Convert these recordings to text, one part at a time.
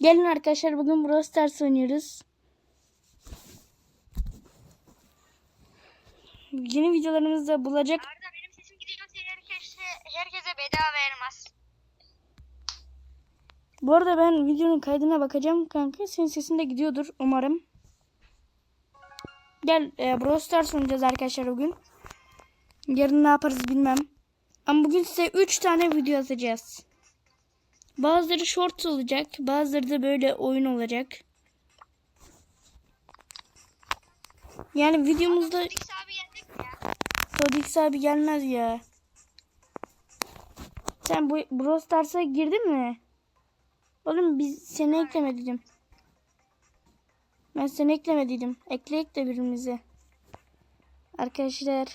Gelin arkadaşlar bugün Brawl Stars oynuyoruz. Yeni videolarımızda bulacak. Arda benim sesim gidiyorsa herkese, herkese bedava elmas. Bu arada ben videonun kaydına bakacağım kanka. Senin sesin de gidiyordur umarım. Gel e, Brawl Stars oynayacağız arkadaşlar bugün. Yarın ne yaparız bilmem. Ama bugün size 3 tane video atacağız. Bazıları short olacak. Bazıları da böyle oyun olacak. Yani videomuzda abi ya? Sodix abi gelmez ya. Sen bu Brawl Stars'a girdin mi? Oğlum biz seni eklemediydim. Ben seni eklemediydim. Ekleyek de birbirimize. Arkadaşlar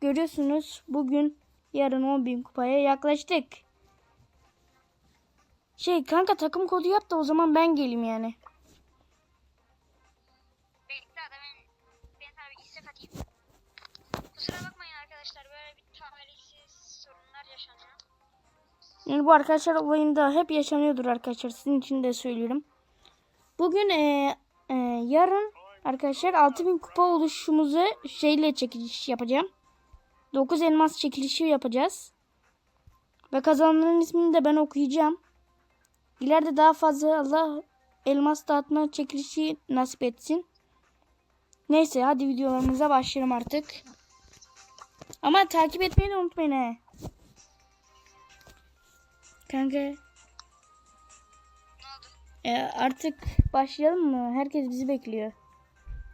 görüyorsunuz bugün yarın 10.000 kupaya yaklaştık. Şey kanka takım kodu yap da o zaman ben geleyim yani. Bekle Arda ben, ben sana bir istek atayım. Kusura bakmayın arkadaşlar böyle bir talihsiz sorunlar yaşanıyor. Yani bu arkadaşlar olayında hep yaşanıyordur arkadaşlar. Sizin için de söylüyorum. Bugün e, e, yarın arkadaşlar 6000 kupa oluşumuzu şeyle çekiliş yapacağım. 9 elmas çekilişi yapacağız. Ve kazananların ismini de ben okuyacağım. İleride daha fazla Allah elmas dağıtma çekilişi nasip etsin. Neyse hadi videolarımıza başlayalım artık. Ama takip etmeyi de unutmayın he. Kanka e, artık başlayalım mı? Herkes bizi bekliyor.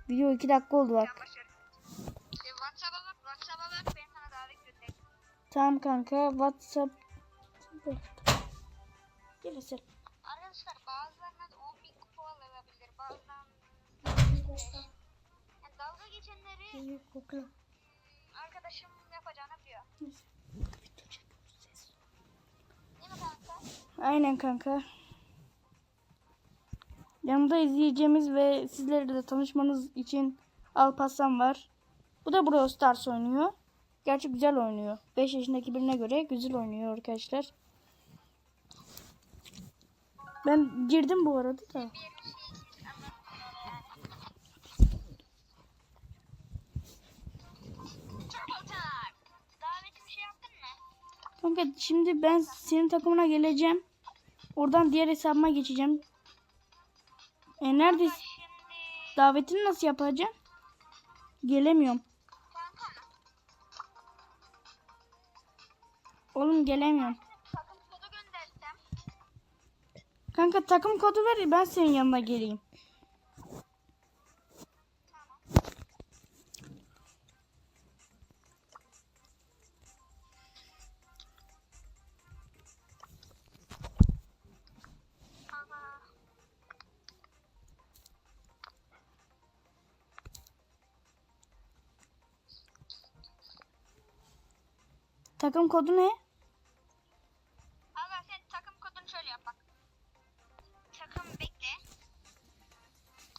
Video 2 dakika oldu bak. Tamam kanka WhatsApp. Gel Eser. Yani dalga geçenleri arkadaşım yapacağını biliyor. Değil mi kanka? Aynen kanka. Yanımda izleyeceğimiz ve sizlerle de tanışmanız için Alparslan var. Bu da Brawl Stars oynuyor. Gerçi güzel oynuyor. 5 yaşındaki birine göre güzel oynuyor arkadaşlar. Ben girdim bu arada da. Bir Kanka şimdi ben senin takımına geleceğim. Oradan diğer hesabıma geçeceğim. E nerede davetini nasıl yapacağım? Gelemiyorum. kanka Oğlum gelemiyorum. Kanka takım kodu ver ben senin yanına geleyim. Takım kodu ne? Aga sen takım kodunu şöyle yap bak. Takım bekle.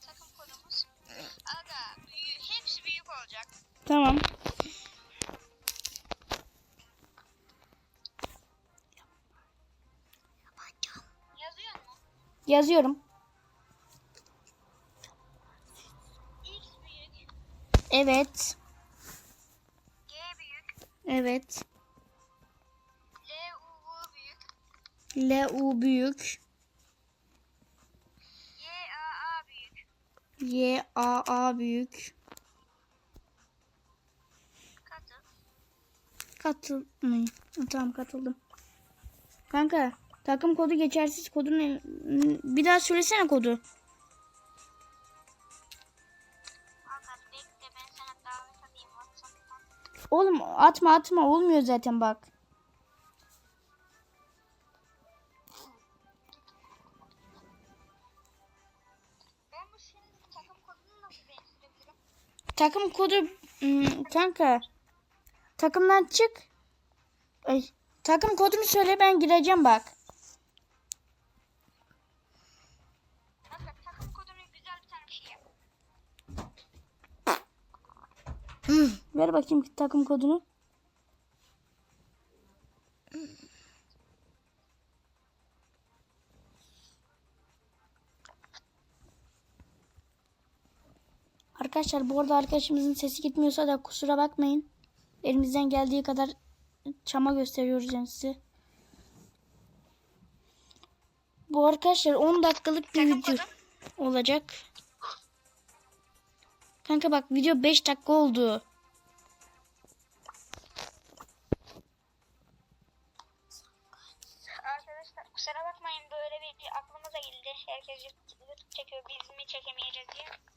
Takım kodumuz. Aga büyü, hepsi büyük olacak. Tamam. Yazıyor mu? Yazıyorum. Evet. G büyük, Evet. L U büyük. Y A A büyük. Y A A büyük. Katı. Katıl mı? Tamam katıldım. Kanka takım kodu geçersiz kodu ne? Bir daha söylesene kodu. Oğlum atma atma olmuyor zaten bak. Takım kodu hmm, kanka. Takımdan çık. Ay, takım kodunu söyle ben gireceğim bak. Aga takım kodunu güzel bir tane bir şey yap. Ver bakayım takım kodunu. Arkadaşlar bu arada arkadaşımızın sesi gitmiyorsa da kusura bakmayın. Elimizden geldiği kadar çama gösteriyoruz yani size. Bu arkadaşlar 10 dakikalık bir Takım video kodu. olacak. Kanka bak video 5 dakika oldu. Arkadaşlar kusura bakmayın böyle bir aklımıza geldi. Herkes YouTube çekiyor biz mi çekemeyeceğiz diye.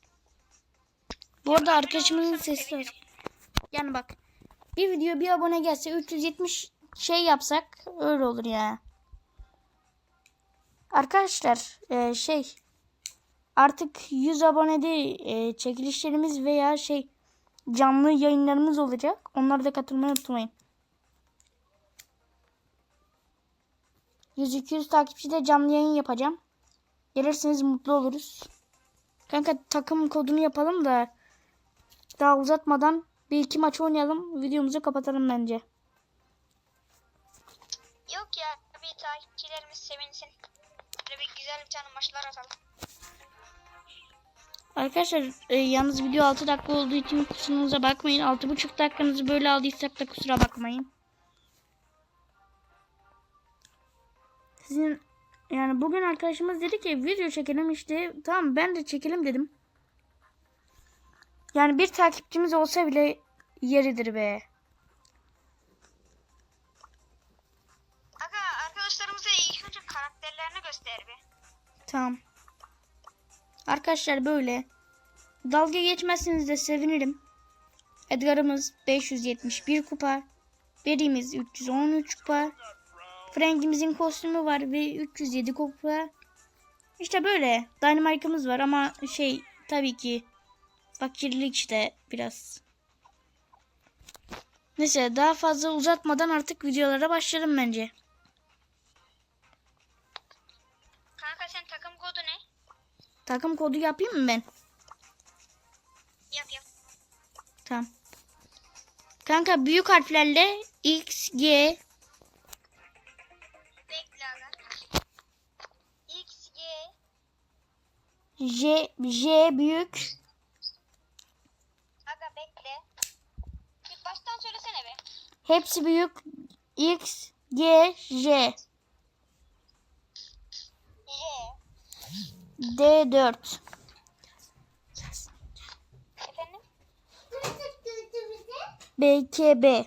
Bu arada arkadaşımızın sesi var. Yani bak bir video bir abone gelse 370 şey yapsak öyle olur ya. Arkadaşlar e, şey artık 100 abonede e, çekilişlerimiz veya şey canlı yayınlarımız olacak. Onlara da katılmayı unutmayın. 100-200 takipçide canlı yayın yapacağım. Gelirseniz mutlu oluruz. Kanka takım kodunu yapalım da daha uzatmadan bir iki maç oynayalım. Videomuzu kapatalım bence. Yok ya bir takipçilerimiz sevinsin. Böyle bir güzel bir tane maçlar atalım. Arkadaşlar e, yalnız video 6 dakika olduğu için kusurunuza bakmayın. 6,5 dakikanızı böyle aldıysak da kusura bakmayın. Sizin yani bugün arkadaşımız dedi ki video çekelim işte. Tamam ben de çekelim dedim. Yani bir takipçimiz olsa bile yeridir be. Aga arkadaşlarımıza ilk önce karakterlerini göster bir. Tamam. Arkadaşlar böyle. Dalga geçmezseniz de sevinirim. Edgar'ımız 571 kupa. Berry'miz 313 kupa. Frank'imizin kostümü var ve 307 kupa. İşte böyle. Dynamite'ımız var ama şey tabii ki fakirlik işte biraz. Neyse daha fazla uzatmadan artık videolara başlayalım bence. Kanka sen takım kodu ne? Takım kodu yapayım mı ben? Yap yap. Tamam. Kanka büyük harflerle X, G, J, J büyük, aga bekle. Bir baştan söylesene be. hepsi büyük, X, G, J, Y, D4. efendim? B, K, B.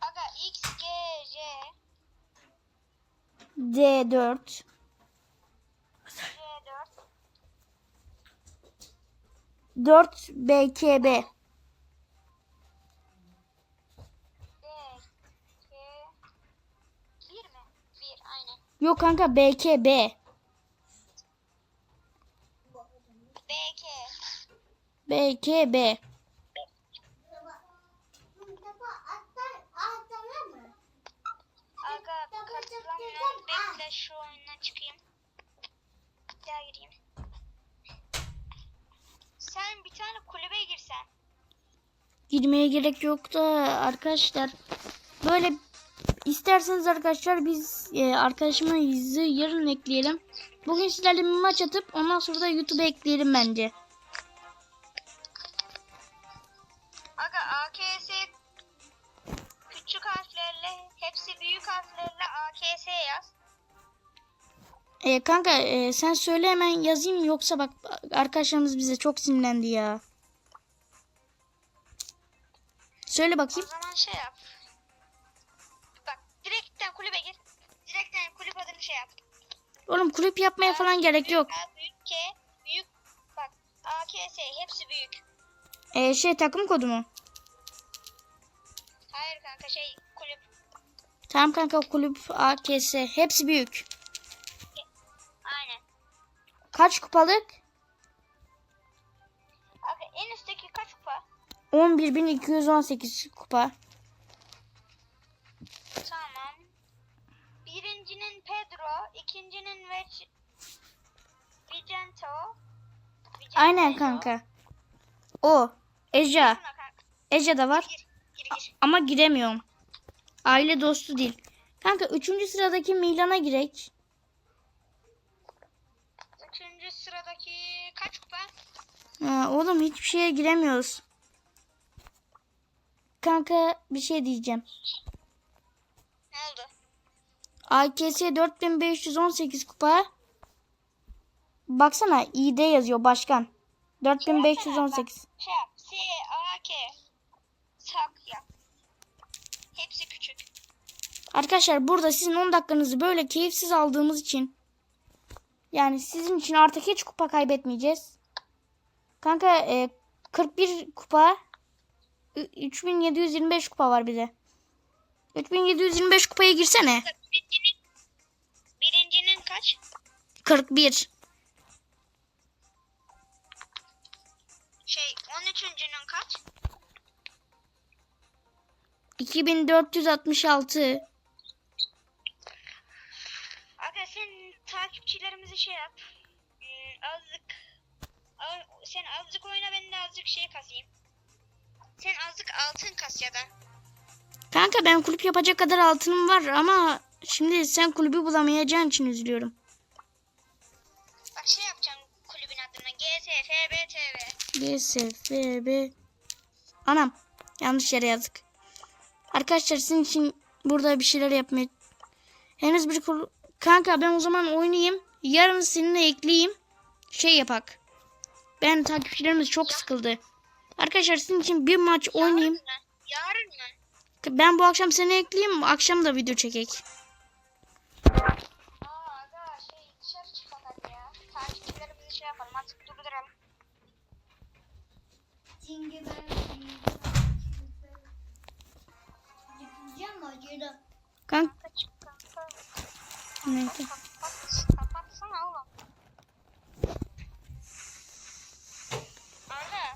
Aga X, G, J, D4. J4, 4 B, K, B. D, K, 1 mi? 1 aynen. Yok kanka B, K, B. B, K. B, K, B. Aga katılamıyorum. Bekle şu oyundan çıkayım. Bir daha gireyim. Sen bir tane kulübe girsen. Girmeye gerek yok da arkadaşlar. Böyle isterseniz arkadaşlar biz e, arkadaşıma yüzü yarın ekleyelim. Bugün sizlerle bir maç atıp ondan sonra da YouTube'a ekleyelim bence. Aga AKS küçük harflerle hepsi büyük harflerle AKS yaz. E, kanka e, sen söyle hemen yazayım yoksa bak arkadaşlarımız bize çok sinirlendi ya. Söyle O bakayım. zaman şey yap. Oğlum kulüp yapmaya falan gerek yok. A büyük K büyük bak AKS hepsi büyük. E, şey takım kodu mu? Hayır kanka şey kulüp. Tamam kanka kulüp AKS hepsi büyük. Aynen. Kaç kupalık? Aga en üstteki kaç kupa? 11.218 kupa. Tamam. Birincinin Pedro, ikincinin Vec... Vicento. Vicento. Aynen kanka. O. Eja. Eja da var. Gir, gir, gir. Ama giremiyorum. Aile dostu değil. Kanka üçüncü sıradaki Milan'a girek. Üçüncü sıradaki kaç kupa? Ha, oğlum hiçbir şeye giremiyoruz. Kanka bir şey diyeceğim. AKS 4518 kupa. Baksana İD yazıyor başkan. 4518. Şey yap. S, A, K. Sak yap. Hepsi küçük. Arkadaşlar burada sizin 10 dakikanızı böyle keyifsiz aldığımız için yani sizin için artık hiç kupa kaybetmeyeceğiz. Kanka e, 41 kupa ü- 3725 kupa var bize. 3725 kupaya girsene. Birincinin, birincinin kaç? 41. Şey 13.'ünün kaç? 2466. yapacak kadar altınım var ama şimdi sen kulübü bulamayacağın için üzülüyorum. Bak şey yapacağım kulübün adına GSFBTV. GSFB. Anam yanlış yere yazdık. Arkadaşlar sizin için burada bir şeyler yapmaya henüz bir kul... Kanka ben o zaman oynayayım. Yarın seninle ekleyeyim. Şey yapak. Ben takipçilerimiz çok sıkıldı. Arkadaşlar sizin için bir maç oynayayım. Yarın mı? Yarın mı? Ben bu akşam seni ekleyeyim. Akşam da video çekek. Kanka neyse.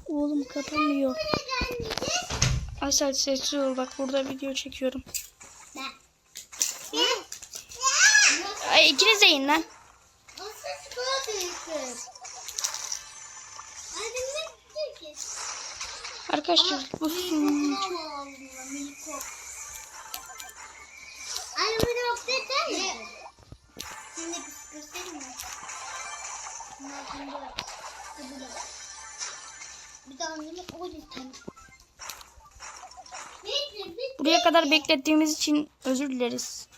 Oğlum kapanmıyor. Asel sessiz ol bak burada video çekiyorum. Ay ikiniz de yiyin lan. Arkadaşlar bu. Bir de anneme o yüzden. Buraya kadar beklettiğimiz için özür dileriz.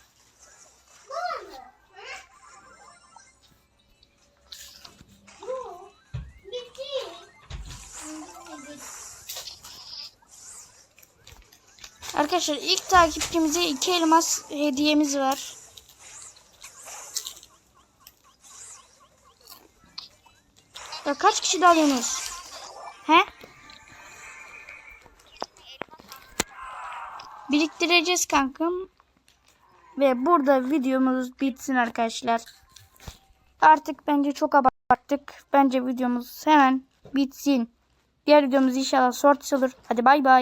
Arkadaşlar ilk takipçimize iki elmas hediyemiz var. Ya kaç kişi daha? He? Biriktireceğiz kankam. Ve burada videomuz bitsin arkadaşlar. Artık bence çok abarttık. Bence videomuz hemen bitsin. Diğer videomuz inşallah shorts olur. Hadi bay bay.